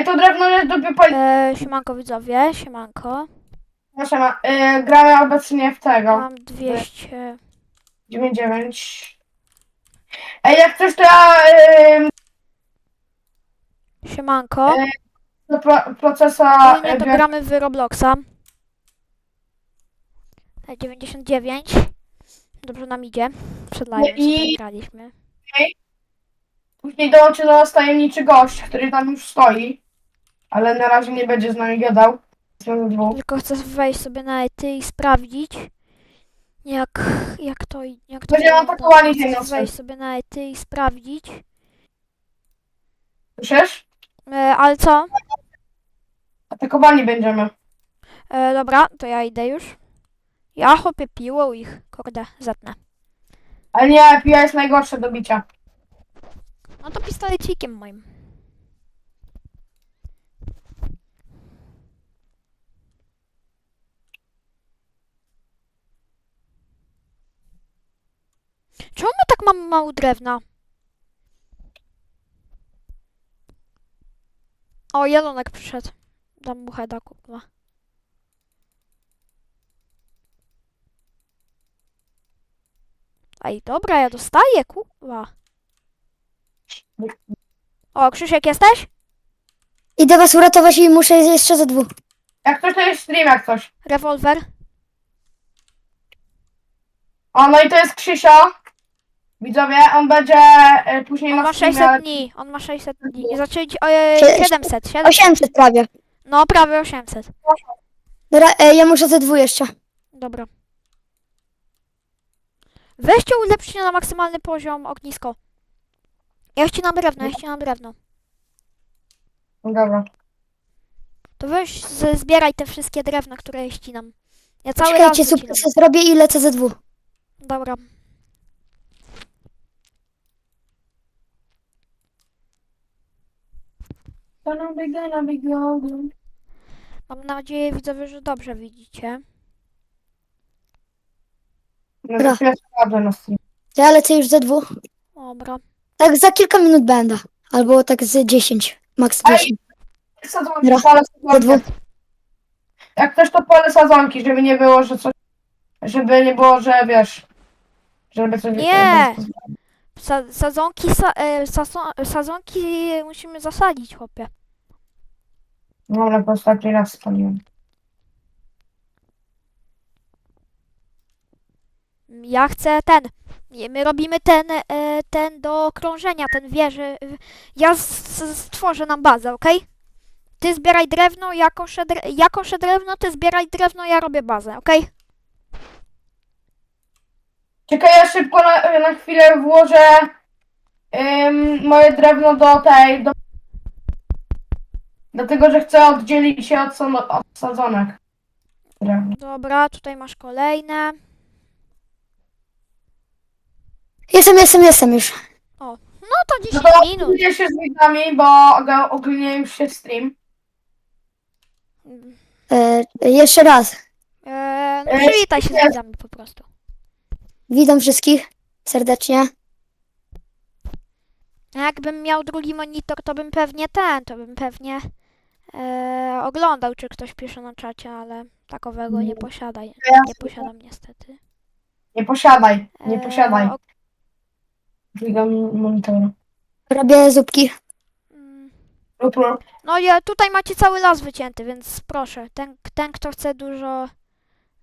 Ej, to drewno jest dupie pali... E, siemanko widzowie, siemanko. Proszę, ma, y, gramy obecnie w tego. Mam 200. 99. Ej, jak coś to ja y, Siemanko. do pro, procesa Ogólnie y, to gramy w Robloxa. E, 99. Dobrze nam idzie. Przed live'em I- sobie graliśmy. Później dołączy do nas tajemniczy gość, który tam już stoi. Ale na razie nie będzie z nami gadał. Dwóch. Tylko chcę wejść sobie na ety i sprawdzić jak, jak to jak to Będziemy wygląda. atakowani tej Chcę nocy. wejść sobie na ety i sprawdzić. Słyszysz? E, ale co? Atakowani będziemy. E, dobra, to ja idę już. Ja chopię piłą ich, kurde, zetnę. Ale nie, pija jest najgorsze do bicia. No to pistolecikiem moim. Czemu my tak mamy mało drewna? O, jelonek przyszedł. Dam mu heada, kurwa. Ej, dobra, ja dostaję, kurwa. O, Krzysiek, jesteś? Idę was uratować i muszę jeszcze za dwóch. Jak coś to jest stream, jak coś. Rewolwer. O, no i to jest Krzysio. Widzowie, on będzie e, później On na ma streamie, 600 ale- dni. On ma 600 dni. Zaczęli e, Sie- 700, 700. 800 prawie. No, prawie 800. Dobra, e, ja muszę ze dwóch jeszcze. Dobra. Weźcie ulepszcie na maksymalny poziom ognisko. Ja ścinam drewno, ja ścinam drewno. Dobra. To weź z, zbieraj te wszystkie drewna, które ja ścinam. Ja cały Czekajcie, raz super, wycinam. zrobię i lecę ze dwóch. Dobra. Mam nadzieję, widzowie, że dobrze widzicie. No, Dobra. chwilę sprawdzę na stream. To ja lecę już ze dwóch. Dobra. Tak za kilka minut będę. Albo tak z 10, max Ej, 10. Sadzonki, Dobra. pole Ze dwóch. sadzonki. Jak też to pole sadzonki, żeby nie było, że coś... Żeby nie było, że wiesz... Żeby coś... Nie! Sa sadzonki, sa e, saso sadzonki musimy zasadzić, chłopie. Dobra, po ostatni raz spaliłem. Ja chcę ten. My robimy ten, e, ten do krążenia, ten wieży. Ja stworzę nam bazę, okej? Ty zbieraj drewno, ja koszę, dre ja koszę drewno, ty zbieraj drewno, ja robię bazę, okej? Czekaj, ja szybko na, na chwilę włożę ym, moje drewno do tej... Do... Dlatego, że chcę oddzielić się od, son- od sadzonek. Drewno. Dobra, tutaj masz kolejne. Jestem, jestem, jestem już. No to No 10 to minut. ogólnie się z widzami, bo og- ogólnie już się stream. E, jeszcze raz. E, no E, przywitaj się z widzami po prostu. Witam wszystkich serdecznie. Jakbym miał drugi monitor, to bym pewnie ten, to bym pewnie e, oglądał, czy ktoś pisze na czacie, ale takowego nie posiada, nie posiadam niestety. Nie posiadaj, nie E, posiadaj. o- Dźwigam monitora. Robię zupki. mm. No ja, tutaj macie cały las wycięty, więc proszę, ten, ten kto chce dużo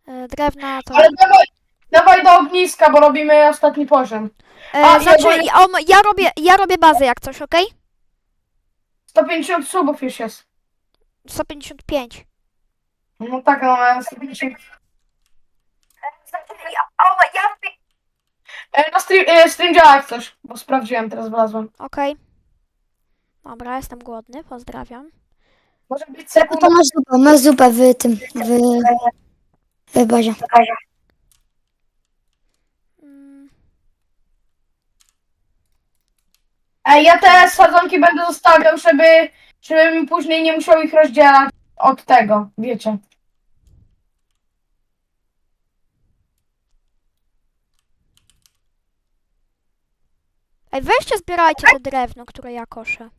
e, drewna, to... Ale dawaj, dawaj do ogniska, bo robimy ostatni poziom. E, a, i znaczy, ja, ja, robię, ja robię bazę jak coś, okej? 150 subów już jest. 155. No tak, no ale 150. E, Na stream, e, stream działa jak coś, bo sprawdziłem, teraz wlazłem. Okej. Dobra, jestem głodny, pozdrawiam. Może być No sekund. to masz zupę, masz zupę w tym, w, w bazie. Mm, Ej, ja te sadzonki będę zostawiał, żeby, żebym później nie musiał ich rozdzielać od tego, wiecie. Ej, weźcie zbierajcie to drewno, które ja koszę.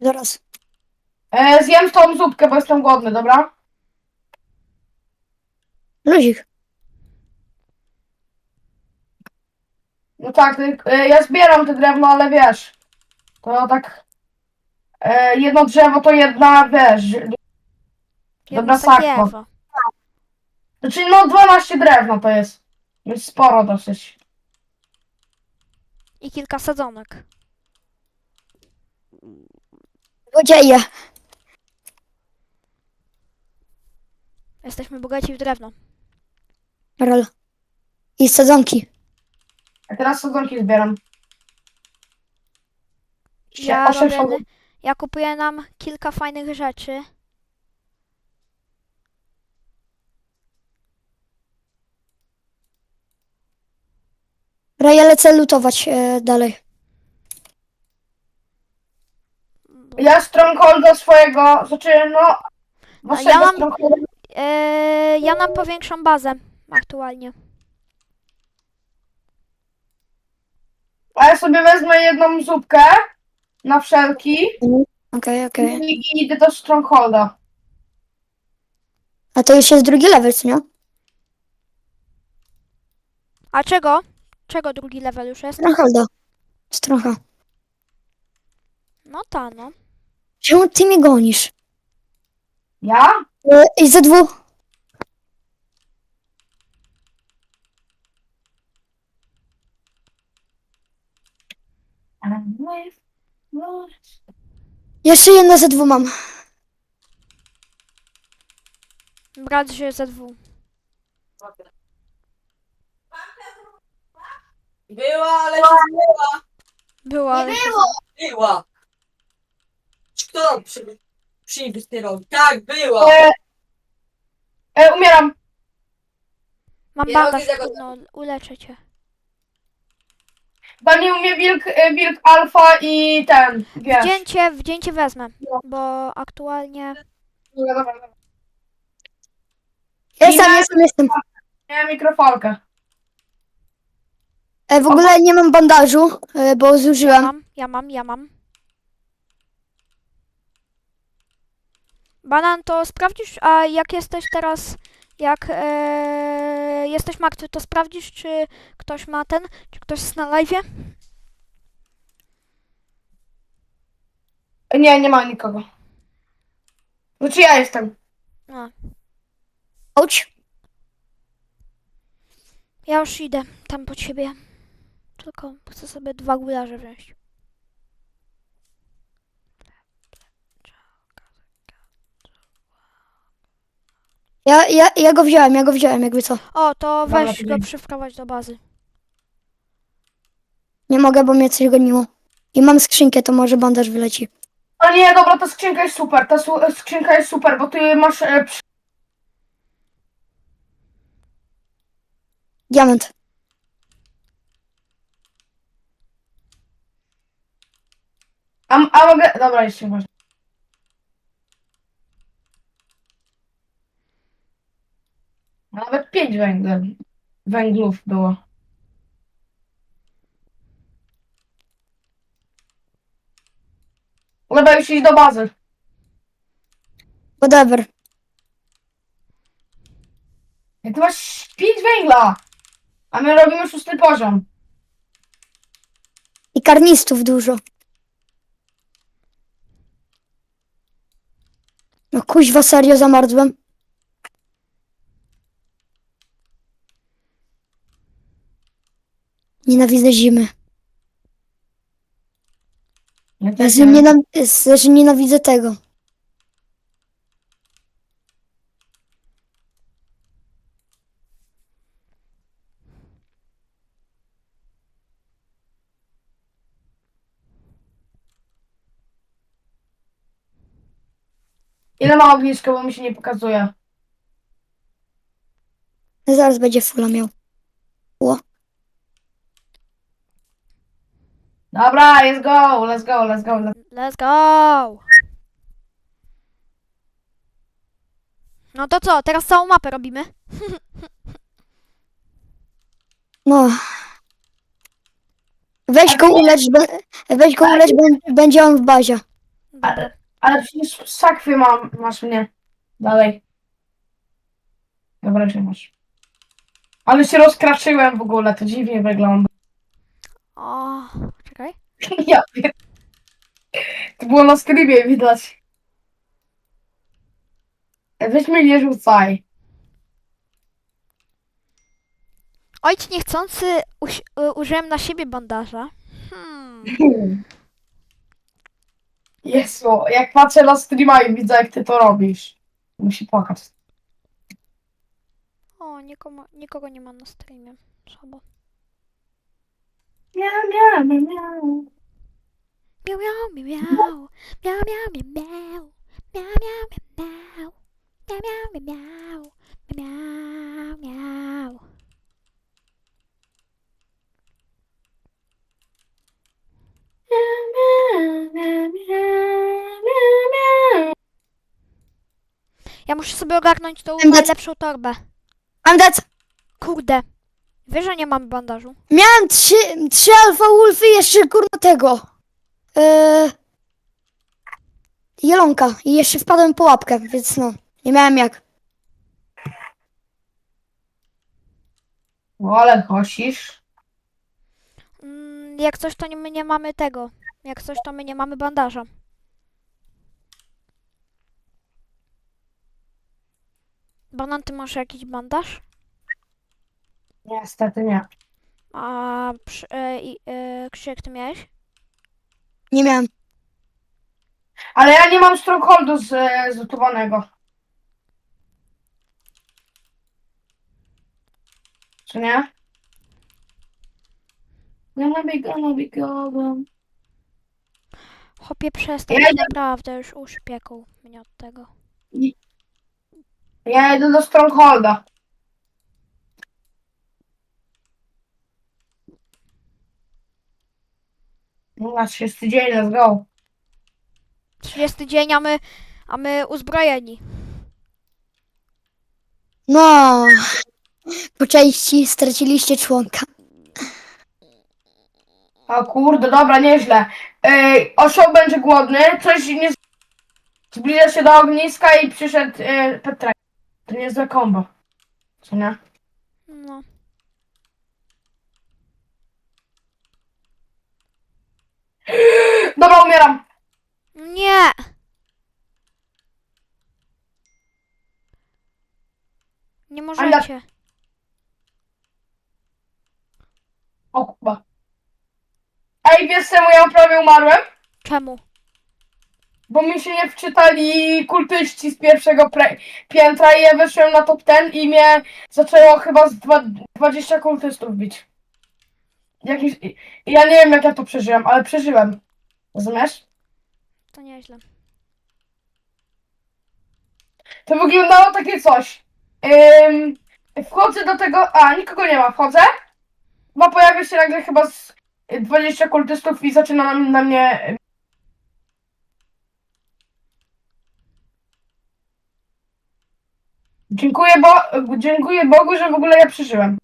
Zaraz. E, zjem tą zupkę, bo jestem głodny, dobra? Luzik. No tak, ty- e, ja zbieram te drewno, ale wiesz, to tak e, jedno drzewo to jedna, wiesz, Jedno dobra sakiewo. Znaczy no 12 drewna to jest, jest sporo dosyć. I kilka sadzonek. Złodzieje. Jesteśmy bogaci w drewno. Rol. I sadzonki. A teraz sadzonki zbieram. Ja, Osiem robię, sadzon- ja kupuję nam kilka fajnych rzeczy. Dobra, ja lecę lutować e, dalej. Ja strongholda swojego, znaczy no... Waszego ja mam- strongholda Eee, ja nam powiększam bazę aktualnie. A ja sobie wezmę jedną zupkę na wszelki Okej, okej. i, i idę do Strongholda. A to już jest drugi level, co nie? A czego? Czego drugi level już jest? Strongholda. Strocha. No ta, no. Czemu ty mnie gonisz? Ja? E, I ze dwóch. Jeszcze jedna ze dwóch mam. Brat się ze dwóch. Była, ale się zmyła. Było, ale się Była. Kto przy, przyjdzie z rogi? Tak, była. E, e, umieram. Mam Ja bandaż, robię tego- no uleczę cię. Daniel umie wilk, e, wilk alfa i ten, wiesz. Wdzięcie, wdzięcie wezmę, No. bo aktualnie... Dobra, dobra, dobra. Jestem, Ile? jestem, jestem. Miałem mikrofalkę. E, w ogóle nie mam bandażu, e, bo Ja zużyłem. mam, ja mam, ja mam. Banan, to sprawdzisz, a jak jesteś teraz, jak e, jesteś martwy, to sprawdzisz, czy ktoś ma ten, czy ktoś jest na live? Nie, nie ma nikogo. Znaczy ja jestem. A, Ouch. ja już idę tam po ciebie. Tylko chcę sobie dwa gularze wziąć. Ja, ja, ja go wziąłem, ja go wziąłem, jakby co. O, to Dobra, weź go dzięki. przywprowadź do bazy. Nie mogę, bo mnie coś goniło. I mam skrzynkę, to może bandaż wyleci. A nie, dobra, ta skrzynka jest super. Ta su- skrzynka jest super, bo ty masz. E, przy- Diament. a, a mogę. Dobra, jeszcze może. Nawet pięć węgiel, węglów było. Trzeba już iść do bazy. Whatever. Ty masz pięć węgla, a my robimy szósty poziom. I karnistów dużo. No kuźwa, serio zamarzłem. Nienawidzę zimy. Ja też z- nie- nienam- z- że nienawidzę tego. Ile ma ognisko, bo mi się nie pokazuje. Zaraz będzie fula miał. Dobra, let's go, let's go, let's go. Let's... Let's go! No to co, teraz całą mapę robimy? No. Weź go ulecz, be- weź go ulecz, bę- będzie on w bazie. Dobra. Ale przecież sakwy mam, masz mnie. Dalej. Dobra, że masz. Ale się rozkraszyłem w ogóle, to dziwnie wygląda. O. Ja pier... To było na skrypie widać. Weź mnie nie rzucaj. Ojciec niechcący uś- y, użyłem na siebie bandaża. Hmm. Jezu, jak patrzę na streama i widzę jak ty to robisz. Musi płakać. O, nikomu, nikogo nie ma na streamie. Słabo. Miau, miau, miau, miau. Miau, miau, miau, miau. Miau, miau, miau, miau. Miau, miau, miau, miau. Miau, miau, miau, miau. Miau, miau. Ja muszę sobie ogarnąć tą Będę- najlepszą torbę. Mam dać. Kurde. Wiesz, że nie mam bandażu. Miałem trzy, trzy alfa wolfy i jeszcze kurno tego. Yy, jelonka. I jeszcze wpadłem po łapkę, więc no. Nie miałem jak. O, ale kosisz. Mm, jak coś, to nie, my nie mamy tego. Jak coś, to my nie mamy bandaża. Banan, ty masz jakiś bandaż? Niestety nie. A przy, e, i, e, Krzyk, ty miałeś? Nie miałem. Ale ja nie mam strongholdu z, zlutowanego. Czy nie? Gonna be, gonna be golden. Chopie, przestań, Ja idę- naprawdę już uszy pieką mnie od tego. Ja idę do strongholda. No, na 30 dzień, let's go. 30 dzień, a my, a my uzbrojeni. No. Po części straciliście członka. O kurde, dobra, nieźle. Yy, osioł będzie głodny, coś nie... Zbliża się do ogniska i przyszedł yy, Petra. To niezłe kombo. Co nie? No. Dobra, umieram. Nie! Nie możecie. O kurwa. Ej, wiesz czemu ja prawie umarłem? Czemu? Bo mi się nie wczytali kultyści z pierwszego pre- piętra i ja weszłem na top ten i mnie zaczęło chyba z dwa- 20 kultystów bić. Jakiś... Ja nie wiem jak ja to przeżyłem, ale przeżyłem. Rozumiesz? To nieźle. To wyglądało takie coś. Ym, wchodzę do tego. A, nikogo nie ma, wchodzę. Bo pojawia się nagle chyba z 20 kultystów i zaczyna na, na mnie. Dziękuję, bo, dziękuję Bogu, że w ogóle ja przeżyłem.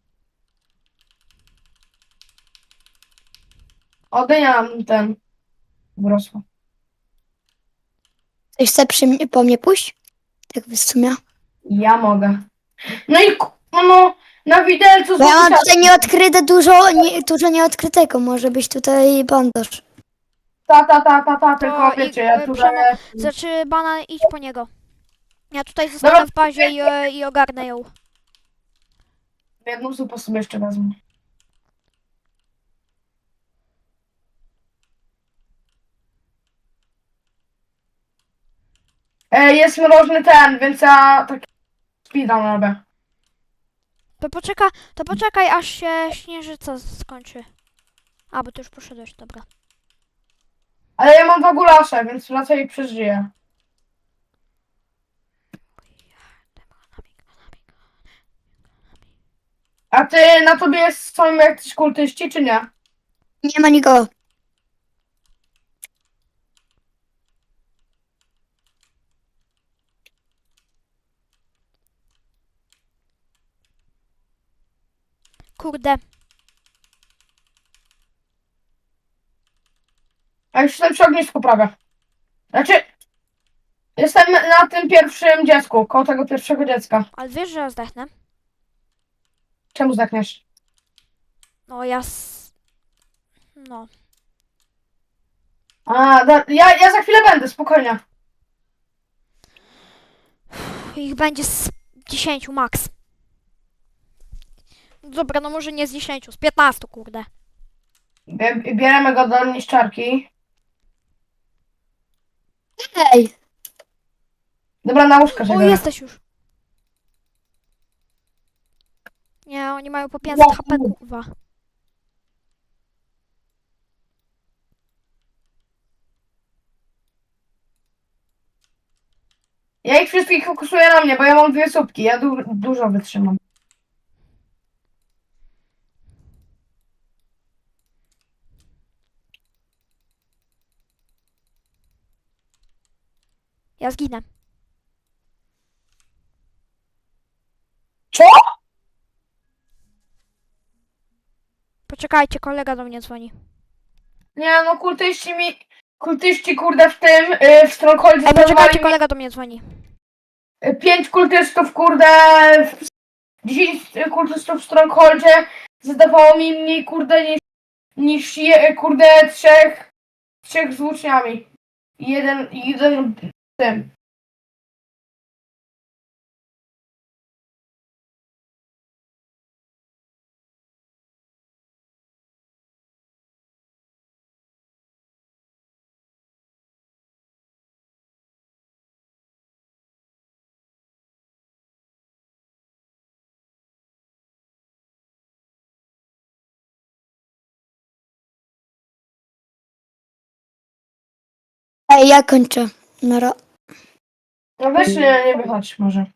Nam ten. Wrosła. Ktoś chce przy mnie, po mnie pójść? Tak w sumie. Ja mogę. No i ku- no, na widelcu Bo ja mam tutaj nieodkryte dużo, nie, dużo nieodkrytego. Może być tutaj bandaż. Ta, ta, ta, ta, ta, tylko i- wiecie, ja y, tutaj... Przemo- Znaczy, banan, idź po niego. Ja tutaj zostanę w bazie i, e, i ogarnę ją. Jedną zupę sobie jeszcze wezmę. E, jest mrożny ten, więc ja taki speedrun robię. To poczeka, to poczekaj, aż się śnieżyca skończy. A, bo ty już poszedłeś, dobra. Ale ja mam dwa gulasze, więc raczej przeżyję. A ty, na tobie jest, są jakiś kultyści, czy nie? Nie ma nikogo. Kurde, A już jestem przy ognisku prawie. Znaczy, Jestem na tym pierwszym dziecku, koło tego pierwszego dziecka. Ale wiesz, że ja zdechnę? Czemu zdechniesz? No ja... S... No. A, da, ja, ja za chwilę będę, spokojnie. Ich będzie z 10 max. Dobra, no może nie z 10, z 15, kurde. Bie- Bierzemy go do niszczarki. Ej, Dobra, na łóżko się O, biorę. jesteś już. Nie, oni mają po 500 HP, kurwa. Ja ich wszystkich fokusuję na mnie, bo ja mam dwie słupki, ja du dużo wytrzymam. Ja zginę. Co? Poczekajcie, kolega do mnie dzwoni. Nie no, kultyści mi... Kultyści, kurde, w tym, y, w Strongholdzie Ej, poczekajcie, mi kolega do mnie dzwoni. y, pięć kultystów, kurde, w... 10 kultystów w Strongholdzie zadawało mi mniej, kurde, niż, niż je, kurde, trzech, trzech z włóczniami. Jeden, jeden tym. ej, ja. No weź nie, nie wychodź może.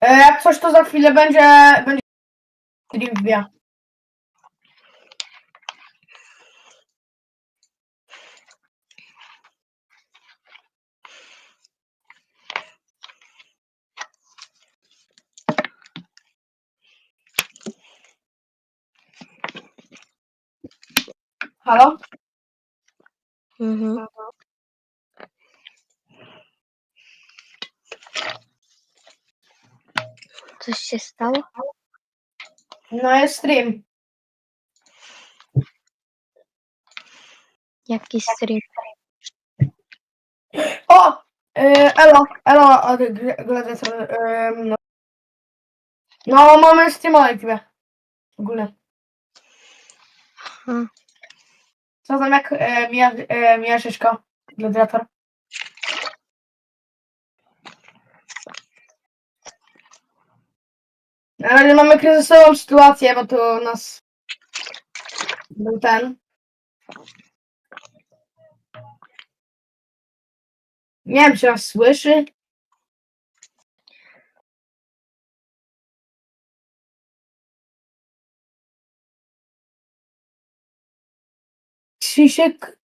E, Jak coś, to za chwilę będzie... będzie... Halo? Mhm. Coś się stało? No jest stream. Jaki stream? O! E, elo, elo, a, gl- gladiator. em, no. no, mamy streama na. W ogóle. Hmm. Co tam jak e, mija, e, mija? Gladiator. Na razie mamy kryzysową sytuację, bo tu u nas był ten. Nie wiem, czy nas słyszy. Krzysiek.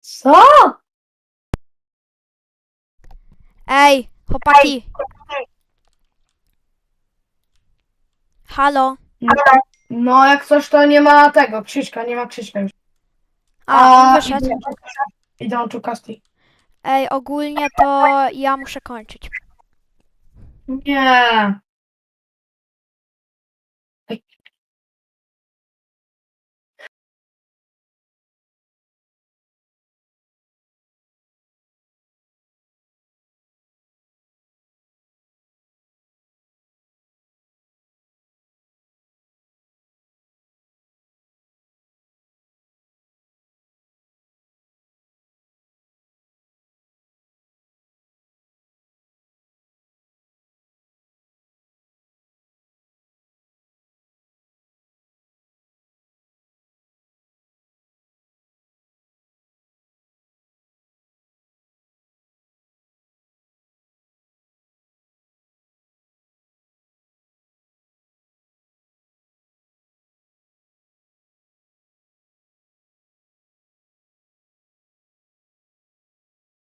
Co? Ej, chłopaki. Halo. No, jak coś, to nie ma tego. Krzyśka, nie ma Krzyśka już. A, on wyszedł. idą, idą czukasti. Ej, ogólnie to ja muszę kończyć. Nie.